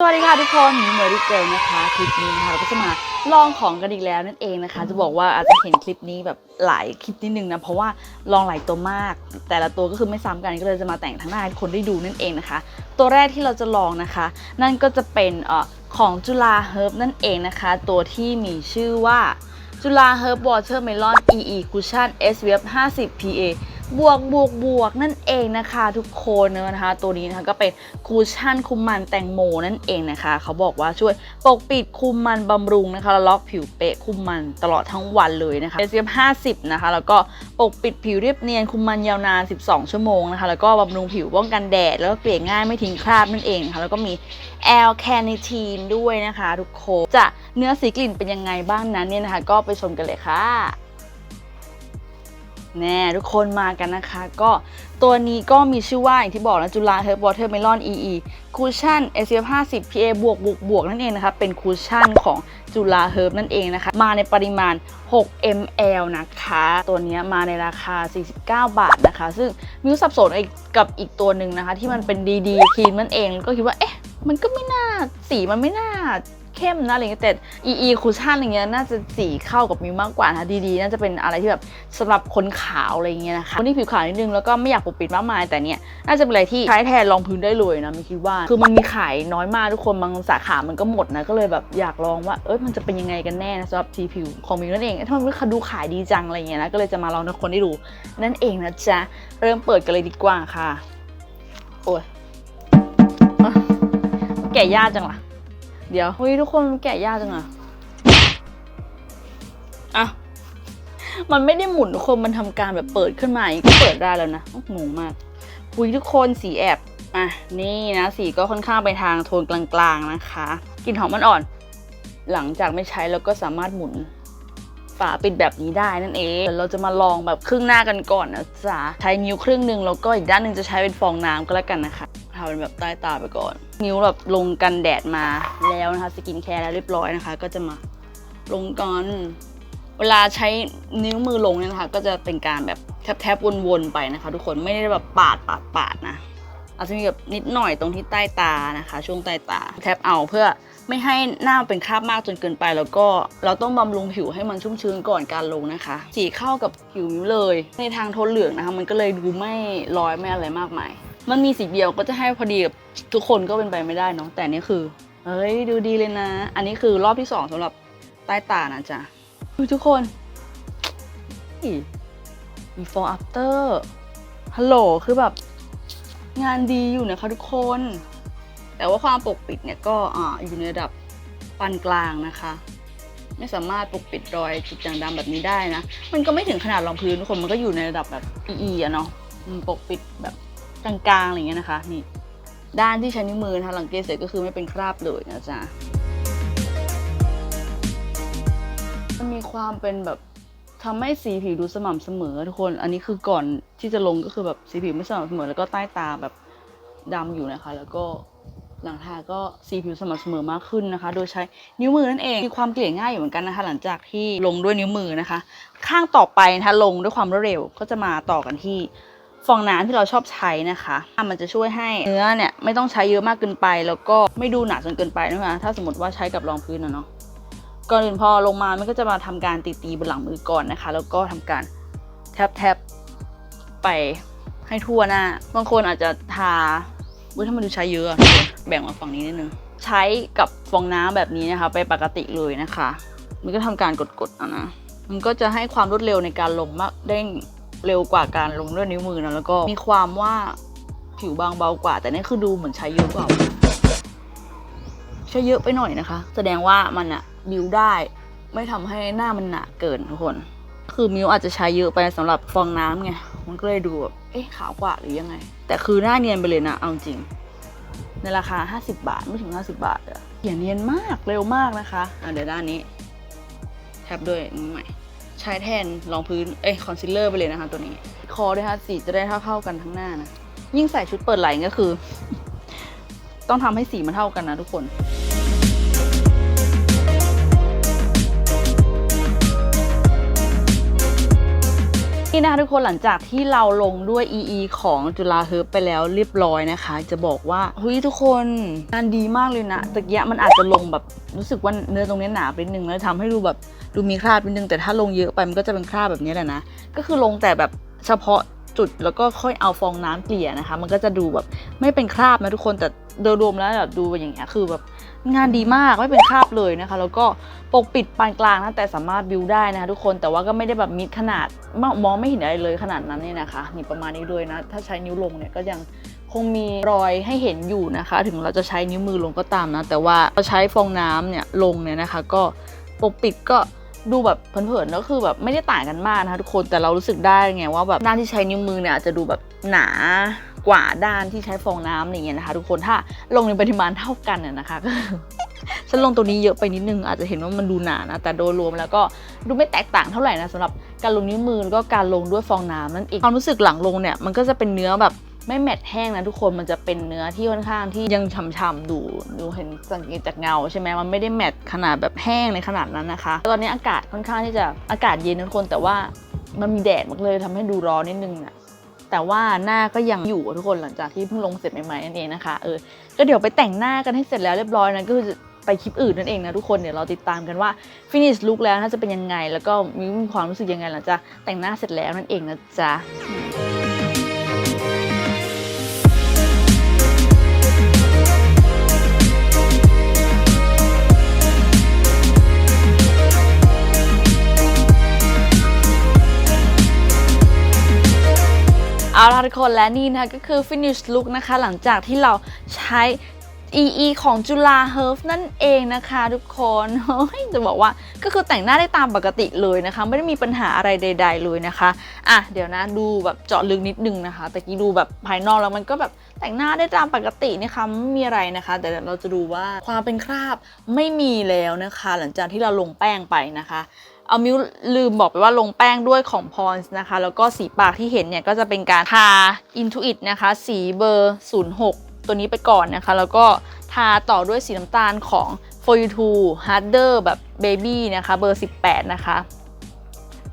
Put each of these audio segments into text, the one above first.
สวัสดีค่ะทุกคนหนูเหมยดิเจลนะคะคลิปนี้นะคะเราก็จะมาลองของกันอีกแล้วนั่นเองนะคะ จะบอกว่าอาจจะเห็นคลิปนี้แบบหลายคลิปนิดนึงนะเพราะว่าลองหลายตัวมาก แต่ละตัวก็คือไม่ซ้ำกันก็เลยจะมาแต่งทั้งหน้าให้คนได้ดูนั่นเองนะคะ ตัวแรกที่เราจะลองนะคะ นั่นก็จะเป็นเอ่อของจุฬาเฮิร์บนั่นเองนะคะ ตัวที่มีชื่อว่าจุฬาเฮิร์บวอเตอร์เมลอน EE Cushion SPF 50 PA บวกบวกบวกนั่นเองนะคะทุกคนนะคะตัวนี้นะคะก็เป็นคูชั่นคุมมันแตงโมนั่นเองนะคะ เขาบอกว่าช่วยปกปิดคุมมันบำรุงนะคะแล้วล็อกผิวเป๊ะคุมมันตลอดทั้งวันเลยนะคะ SPF 50 นะคะ แล้วก็ปกปิดผิวเรียบเนียนคุมมันยาวนาน 12 ชั่วโมงนะคะ แล้วก็บำรุงผิวป้องกันแดด แล้วก็เกลี่ยง่ายไม่ทิ้งคราบนั่นเองนะคะแล้วก็มีแอลแคนิทีนด้วยนะคะ ทุกคนจะเนื้อสีกลิ่นเป็นยังไงบ้างนั้นเนี่ยนะคะ ก็ไปชมกันเลยค่ะ แน่ทุกคนมากันนะคะ ก็ตัวนี้ก็มีชื่อว่า อย่างที่บอกนะจุฬาเฮิร์บวอเตอร์เมลอน EE คูชั่น SPF 50 PA บวกบวกบวกนั่นเองนะคะ เป็นคูชั่นของจุฬาเฮิร์บนั่นเองนะคะ มาในปริมาณ 6 ml นะคะ ตัวนี้มาในราคา 49 บาทนะคะ ซึ่งมิวสับสนกับอีกตัวหนึ่งนะคะ ที่มันเป็นดีๆครีมนั่นเองก็คิดว่าเอ๊ะ มันก็ไม่น่าสีมันไม่น่าเข้มนะอะไรเงี้ยแต่ EE คูชั่นอย่างเงี้ยน่าจะสีเข้ากับมิวมากกว่านะดีๆ น่าจะเป็นอะไรที่แบบสำหรับคนขาวอะไรเงี้ยนะคะคนที่ผิวขาวนิดนึงแล้วก็ไม่อยากปกปิดมากมาย แต่เนี้ยน่าจะเป็นอะไรที่ใช้แทนรองพื้นได้เลยนะมิคิดว่า คือมันมีขายน้อยมากทุกคนบางสาขา มันก็หมดนะก็เลยแบบอยากลองว่า เอ้ยมันจะเป็นยังไงกันแน่นะสำหรับทีผิวของมิวนั่นเองทำไมมันดูขายดีจังอะไรเงี้ยนะก็เลยจะมาลองให้คนได้ดูนั่นเองนะจ๊ะเริ่มเปิดกันเลยดีกว่าค่ะโอ้ย แกะยากจังล่ะ เดี๋ยวเฮ้ยทุกคนมันแกะยากจังอะอะมันไม่ได้หมุนทุกคนมันทำการแบบเปิดขึ้นมาอย่างนี้ก็เปิดได้แล้วนะโอ้โหงงมากปุยทุกคนสีแอบอะนี่นะสีก็ค่อนข้างไปทางโทนกลางๆนะคะกลิ่นหอมอ่อนๆหลังจากไม่ใช้แล้วก็สามารถหมุนฝาปิดแบบนี้ได้นั่นเองเดี๋ยวเราจะมาลองแบบครึ่งหน้ากันก่อนนะจ๊ะใช้นิ้วครึ่งหนึ่งแล้วก็อีกด้านหนึ่งจะใช้เป็นฟองน้ำก็แล้วกันนะคะ ทาเป็นแบบใต้ตาไปก่อน นิ้วแบบลงกันแดดมาแล้วนะคะ สกินแคร์แล้วเรียบร้อยนะคะ ก็จะมาลงก่อน เวลาใช้นิ้วมือลงเนี่ยนะคะ ก็จะเป็นการแบบแทบๆวนๆไปนะคะ ทุกคนไม่ได้แบบปาดปาดปาดนะอาจจะมีแบบนิดหน่อยตรงที่ใต้ตานะคะ ช่วงใต้ตา แทบเอาเพื่อไม่ให้หน้าเป็นคราบมากจนเกินไป แล้วก็เราต้องบำรุงผิวให้มันชุ่มชื้นก่อนการลงนะคะ สีเข้ากับผิวมิ้วเลย ในทางโทนเหลืองนะคะ มันก็เลยดูไม่ร้อยไม่อะไรมากมาย มันมีสีเดียวก็จะให้พอดีกับทุกคนก็เป็นไปไม่ได้เนาะแต่นี่คือเฮ้ยดูดีเลยนะ อันนี้คือรอบที่สองสำหรับใต้ตานะจ๊ะดูทุกคน before after ฮัลโหลคือแบบ งานดีอยู่นะคะทุกคน แต่ว่าความปกปิดเนี่ยก็ออยู่ในระดับปานกลางนะคะ ไม่สามารถปกปิดรอยจุดด่างดำแบบนี้ได้นะ มันก็ไม่ถึงขนาดรองพื้นทุกคนมันก็อยู่ในระดับแบบอีๆอะเนาะปกปิดแบบ กลางๆอะไรอย่างเงี้ยนะคะนี่ด้านที่ใช้นิ้วมือนะคะหลังเกสเสร็จก็คือไม่เป็นคราบเลยนะจ๊ะมันมีความเป็นแบบทำให้สีผิวดูสม่ำเสมอทุกคน อันนี้คือก่อนที่จะลงก็คือแบบสีผิวไม่สม่ำเสมอ แล้วก็ใต้ตาแบบดำอยู่นะคะ แล้วก็หลังทาก็สีผิวสม่ำเสมอมากขึ้นนะคะ โดยใช้นิ้วมือนั่นเองมีความเกลี่ยง่ายอยู่เหมือนกันนะคะ หลังจากที่ลงด้วยนิ้วมือนะคะ ข้างต่อไปนะคะลงด้วยความรวดเร็วก็จะมาต่อกันที่ ฟองน้ำที่เราชอบใช้นะคะ มันจะช่วยให้เนื้อเนี่ยไม่ต้องใช้เยอะมากเกินไป แล้วก็ไม่ดูหนาจนเกินไปนะคะ ถ้าสมมติว่าใช้กับรองพื้นนะเนาะ ก่อนอื่นพอลงมา มันก็จะมาทำการตีๆบนหลังมือก่อนนะคะ แล้วก็ทำการแทบแทบๆไปให้ทั่วหน้า บางคนอาจจะทาอุ้ยถ้ามันดูใช้เยอะ แบ่งมาฝั่งนี้นิดนึง ใช้กับฟองน้ำแบบนี้นะคะ ไปปกติเลยนะคะ มันก็ทำการกดๆเอานะ มันก็จะให้ความรวดเร็วในการลงมากเด้ง เร็วกว่าการลงด้วยนิ้วมือนะแล้วก็มีความว่าผิวบางเบากว่า แต่นี่คือดูเหมือนใช้เยอะกว่าใช้เยอะไปหน่อยนะคะ แสดงว่ามันอะบิวได้ ไม่ทำให้หน้ามันหนาเกินทุกคน คือมิวอาจจะใช้เยอะไปสำหรับฟองน้ำไงมันก็เลยดูแบบเอ๊ะขาวกว่าหรือยังไง แต่คือหน้าเนียนไปเลยนะเอาจริง ในราคา 50 บาทไม่ถึง 50 บาทเลยเขียนเนียนมากเร็วมากนะคะอะเดี๋ยวด้านนี้แท็บด้วยนี่ใหม่ ใช้แทนรองพื้น เอ้ยคอนซีลเลอร์ไปเลยนะคะตัวนี้ คอด้วยค่ะสีจะได้เท่าๆกันทั้งหน้านะ ยิ่งใส่ชุดเปิดไหล่ก็คือ ต้องทำให้สีมันเท่ากันนะทุกคน นี่นะคะทุกคนหลังจากที่เราลงด้วย EE ของจุฬาเฮิร์บไปแล้วเรียบร้อยนะคะ จะบอกว่าเฮ้ยทุกคนงานดีมากเลยนะตะเกียะมันอาจจะลงแบบรู้สึกว่าเนื้อตรงนี้หนาไปนิดนึงแล้วทำให้ดูแบบดูมีคราบนิดนึงแต่ถ้าลงเยอะไปมันก็จะเป็นคราบแบบนี้แหละนะก็คือลงแต่แบบเฉพาะจุดแล้วก็ค่อยเอาฟองน้ำเกลี่ยนะคะ มันก็จะดูแบบไม่เป็นคราบนะทุกคนแต่โดยรวมแล้วแบบดูอย่างเงี้ยคือแบบ งานดีมากไม่เป็นคราบเลยนะคะ แล้วก็ปกปิดปานกลางนะแต่สามารถบิวได้นะคะทุกคนแต่ว่าก็ไม่ได้แบบมิดขนาดมองไม่เห็นอะไรเลยขนาดนั้นเนี่ยนะคะนี่ประมาณนี้ด้วยนะ ถ้าใช้นิ้วลงเนี่ยก็ยังคงมีรอยให้เห็นอยู่นะคะ ถึงเราจะใช้นิ้วมือลงก็ตามนะ แต่ว่าเราใช้ฟองน้ำเนี่ยลงเนี่ยนะคะ ก็ปกปิดก็ดูแบบเผินๆก็คือแบบไม่ได้ต่างกันมากนะคะทุกคนแต่เรารู้สึกได้ไงว่าแบบด้านที่ใช้นิ้วมือเนี่ยอาจจะดูแบบหนา กว่าด้านที่ใช้ฟองน้ำอย่างเงี้ยนะคะ ทุกคนถ้าลงในปริมาณเท่ากันน่ะนะคะก็ฉันลงตัวนี้เยอะไปนิดนึงอาจจะเห็นว่ามันดูหนานะแต่โดยรวมแล้วก็ดูไม่แตกต่างเท่าไหร่นะสำหรับการลงนิ้วมือแล้วก็การลงด้วยฟองน้ำนั่นเองความรู้สึกหลังลงเนี่ยมันก็จะเป็นเนื้อแบบไม่แมตต์แห้งนะทุกคนมันจะเป็นเนื้อที่ค่อนข้างที่ยังฉ่ำๆดูดูเห็นสังเกตจากเงาใช่ไหมมันไม่ได้แมตต์ขนาดแบบแห้งในขนาดนั้นนะคะตอนนี้อากาศค่อนข้างที่จะอากาศเย็นนะทุกคนแต่ว่ามันมีแดดมากเลยทำให้ดูร้อนนิดนึงนะ แต่ว่าหน้าก็ยังอยู่ทุกคนหลังจากที่เพิ่งลงเสร็จใหม่ๆนั่นเองนะคะเออก็เดี๋ยวไปแต่งหน้ากันให้เสร็จแล้วเรียบร้อยนะก็คือจะไปคลิปอื่นนั่นเองนะทุกคนเดี๋ยวเราติดตามกันว่า finish look แล้วน่าจะเป็นยังไง แล้วก็มีความรู้สึกยังไงหลังจากแต่งหน้าเสร็จแล้วนั่นเองนะจ๊ะ เอาละทุกคนและนี่นะคะก็คือ finish look นะคะ หลังจากที่เราใช้ EE ของจุฬาเฮิร์ฟนั่นเองนะคะทุกคนเฮ้ยจะบอกว่าก็คือแต่งหน้าได้ตามปกติเลยนะคะ ไม่ได้มีปัญหาอะไรใด ๆ เลยนะคะอะเดี๋ยวนะดูแบบเจาะลึกนิดนึงนะคะแต่กี้ดูแบบภายนอกแล้วมันก็แบบแต่งหน้าได้ตามปกตินะคะไม่มีอะไรนะคะ แต่เราจะดูว่าความเป็นคราบไม่มีแล้วนะคะ หลังจากที่เราลงแป้งไปนะคะ เอามิวลืมบอกไปว่าลงแป้งด้วยของ Pons นะคะ แล้วก็สีปากที่เห็นเนี่ยก็จะเป็นการทา Intuit นะคะ สีเบอร์ 06 ตัวนี้ไปก่อนนะคะ แล้วก็ทาต่อด้วยสีน้ำตาลของ For You To Harder แบบ Baby นะคะ เบอร์ 18 นะคะ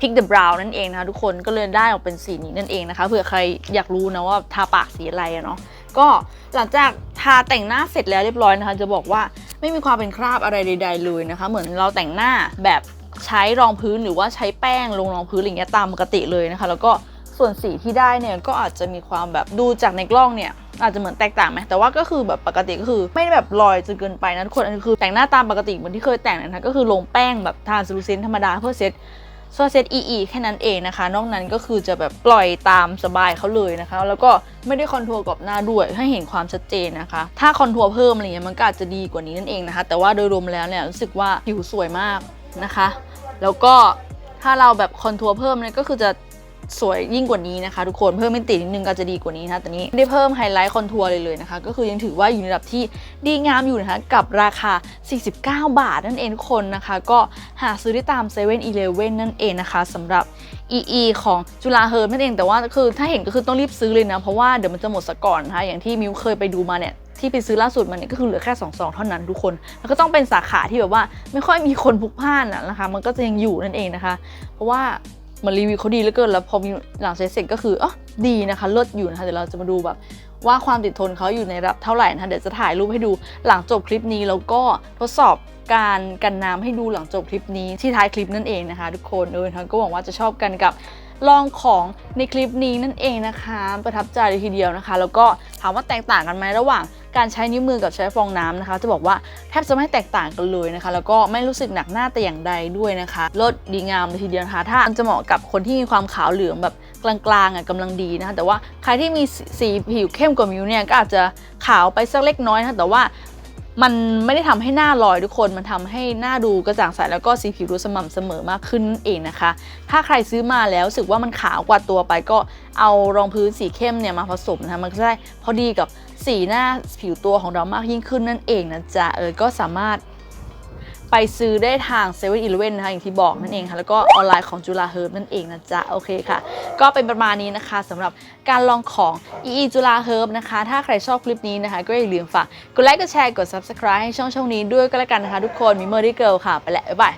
Pick the Brown นั่นเองนะคะทุกคนก็เลยได้ออกเป็นสีนี้นั่นเองนะคะเผื่อใครอยากรู้นะว่าทาปากสีอะไรอะเนาะก็หลังจากทาแต่งหน้าเสร็จแล้วเรียบร้อยนะคะ จะบอกว่าไม่มีความเป็นคราบอะไรใด ๆ เลยนะคะ เหมือนเราแต่งหน้าแบบ ใช้รองพื้นหรือว่าใช้แป้งลงรองพื้นอะไรอย่างเงี้ยตามปกติเลยนะคะ แล้วก็ส่วนสีที่ได้เนี่ยก็อาจจะมีความแบบดูจากในกล้องเนี่ยอาจจะเหมือนแตกต่างไหมแต่ว่าก็คือแบบปกติก็คือไม่แบบลอยจนเกินไปนะทุกคนอันนี้คือแต่งหน้าตามปกติเหมือนที่เคยแต่งนะคะก็คือลงแป้งแบบทานซูลูเซนธรรมดาเพื่อเซตโซเซต EE แค่นั้นเองนะคะ นอกนั้นก็คือจะแบบปล่อยตามสบายเขาเลยนะคะ แล้วก็ไม่ได้คอนทัวร์กรอบหน้าด้วยให้เห็นความชัดเจนนะคะ ถ้าคอนทัวร์เพิ่มอะไรเงี้ยมันก็อาจจะดีกว่านี้นั่นเองนะคะ แต่ว่าโดยรวมแล้วเนี่ยรู้สึกว่าผิวสวยมากนะคะ แล้วก็ถ้าเราแบบคอนทัวร์เพิ่มเนี่ยก็คือจะสวยยิ่งกว่านี้นะคะ ทุกคนเพิ่มมิตินิดนึงก็จะดีกว่านี้นะแต่นี้ไม่ได้เพิ่มไฮไลท์คอนทัวร์เลยเลยนะคะ ก็คือยังถือว่าอยู่ในระดับที่ดีงามอยู่นะคะ กับราคา 49 บาทนั่นเองทุกคนนะคะ ก็หาซื้อได้ตาม7 e เ e ่ e อนั่นเองนะคะสำหรับ EE ของจุฬาเฮิร์บนั่นเองแต่ว่าคือถ้าเห็นก็คือต้องรีบซื้อเลยนะ เพราะว่าเดี๋ยวมันจะหมดซะก่อนนะคะอย่างที่มิวเคยไปดูมาเนี่ย ที่ไปซื้อล่าสุดมันเนี่ยก็คือเหลือแค่2องเท่านั้นทุกคน แล้วก็ต้องเป็นสาขาที่แบบว่าไม่ค่อยมีคนพลุกพ่านอะนะคะ มันก็จะยังอยู่นั่นเองนะคะ เพราะว่ามันรีวิวเขาดีเหลือเกินแล้วพอมีหลังใช้เสร็จก็คืออ๋อดีนะคะเลิศอยู่นะคะเดี๋ยวเราจะมาดูแบบว่าความติดทนเขาอยู่ในระดับเท่าไหร่นะคะเดี๋ยวจะถ่ายรูปให้ดูหลังจบคลิปนี้แล้วก็ทดสอบการกันน้ำให้ดูหลังจบคลิปนี้ที่ท้ายคลิปนั่นเองนะคะ ทุกคนเออนะคะก็หวังว่าจะชอบกันกับ ลองของในคลิปนี้นั่นเองนะคะ ประทับใจเลยทีเดียวนะคะ แล้วก็ถามว่าแตกต่างกันไหมระหว่างการใช้นิ้วมือกับใช้ฟองน้ำนะคะ จะบอกว่าแทบจะไม่แตกต่างกันเลยนะคะ แล้วก็ไม่รู้สึกหนักหน้าแต่อย่างใดด้วยนะคะรสดีงามเลยทีเดียวนะคะ ถ้ามันจะเหมาะกับคนที่มีความขาวเหลืองแบบกลางๆอะกำลังดีนะคะ แต่ว่าใครที่มีสีผิวเข้มกว่ามิวเนี่ยก็อาจจะขาวไปสักเล็กน้อยนะคะแต่ว่า มันไม่ได้ทำให้หน้าลอยทุกคน มันทำให้หน้าดูกระจ่างใสแล้วก็สีผิวดูสม่ำเสมอมากขึ้นนั่นเองนะคะ ถ้าใครซื้อมาแล้วรู้สึกว่ามันขาวกว่าตัวไปก็เอารองพื้นสีเข้มเนี่ยมาผสมนะคะมันก็จะได้พอดีกับสีหน้าผิวตัวของเรามากยิ่งขึ้นนั่นเองนะจ๊ะเออก็สามารถ ไปซื้อได้ทาง7 e เ e ่ e อนะคะอย่างที่บอกนั่นเองค่ะ แล้วก็ออนไลน์ของจุฬาเฮิร์บนั่นเองนะจ๊ะ โอเคค่ะ ก็เป็นประมาณนี้นะคะสำหรับการลองของ EE จุฬาเฮิร์บนะคะ ถ้าใครชอบคลิปนี้นะคะ ก็อย่าลืมฝากกดไลค์กดแชร์กด subscribe ให้ช่องช่องนี้ด้วยก็แล้วกันนะคะทุกคนมีเมอร์ดี้เกิลค่ะ ไปแล้วบ๊ายบาย